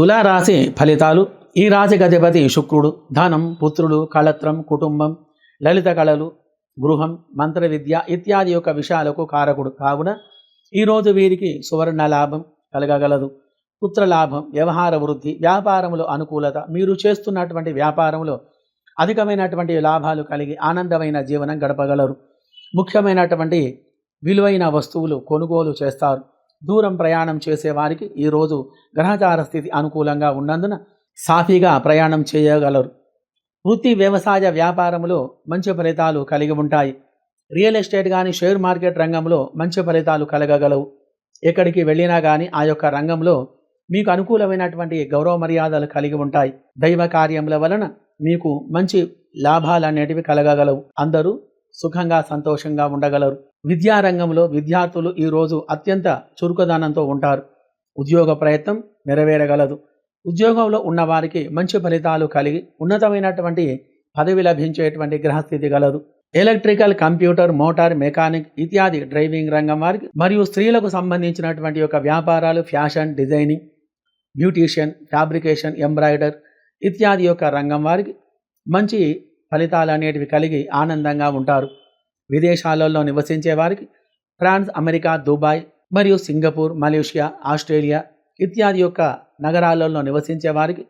తులారాశి ఫలితాలు. ఈ రాశికి అధిపతి శుక్రుడు ధనం పుత్రుడు కళత్రం కుటుంబం లలిత కళలు గృహం మంత్ర విద్య ఇత్యాది యొక్క విషయాలకు కారకుడు. కావున ఈరోజు వీరికి సువర్ణ లాభం కలగగలదు. పుత్ర లాభం వ్యవహార వృద్ధి వ్యాపారంలో అనుకూలత మీరు చేస్తున్నటువంటి వ్యాపారంలో అధికమైనటువంటి లాభాలు కలిగి ఆనందమైన జీవనం గడపగలరు. ముఖ్యమైనటువంటి విలువైన వస్తువులు కొనుగోలు చేస్తారు. దూరం ప్రయాణం చేసేవారికి ఈరోజు గ్రహచార స్థితి అనుకూలంగా ఉన్నందున సాఫీగా ప్రయాణం చేయగలరు. వృత్తి వ్యవసాయ వ్యాపారంలో మంచి ఫలితాలు కలిగి ఉంటాయి. రియల్ ఎస్టేట్ కానీ షేర్ మార్కెట్ రంగంలో మంచి ఫలితాలు కలగగలవు. ఎక్కడికి వెళ్ళినా కానీ ఆ యొక్క రంగంలో మీకు అనుకూలమైనటువంటి గౌరవ మర్యాదలు కలిగి ఉంటాయి. దైవ కార్యముల వలన మీకు మంచి లాభాలు అనేటివి కలగగలవు. అందరూ సుఖంగా సంతోషంగా ఉండగలరు. విద్యారంగంలో విద్యార్థులు ఈరోజు అత్యంత చురుకుదనంతో ఉంటారు. ఉద్యోగ ప్రయత్నం నెరవేరగలదు. ఉద్యోగంలో ఉన్నవారికి మంచి ఫలితాలు కలిగి ఉన్నతమైనటువంటి పదవి లభించేటువంటి గ్రహస్థితి గలదు. ఎలక్ట్రికల్ కంప్యూటర్ మోటార్ మెకానిక్ ఇత్యాది డ్రైవింగ్ రంగం వారికి మరియు స్త్రీలకు సంబంధించినటువంటి యొక్క వ్యాపారాలు fashion designing beautician fabrication embroider ఇత్యాది యొక్క రంగం వారికి మంచి ఫలితాలు అనేటివి కలిగి ఆనందంగా ఉంటారు. విదేశాలలో నివసించే వారికి ఫ్రాన్స్ అమెరికా దుబాయ్ మరియు సింగపూర్ మలేషియా ఆస్ట్రేలియా ఇత్యాది యొక్క నగరాలలో నివసించే వారికి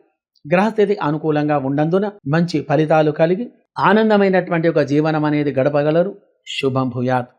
గ్రహస్థితి అనుకూలంగా ఉన్నందున మంచి ఫలితాలు కలిగి ఆనందమైనటువంటి ఒక జీవనం అనేది గడపగలరు. శుభం భూయాత్.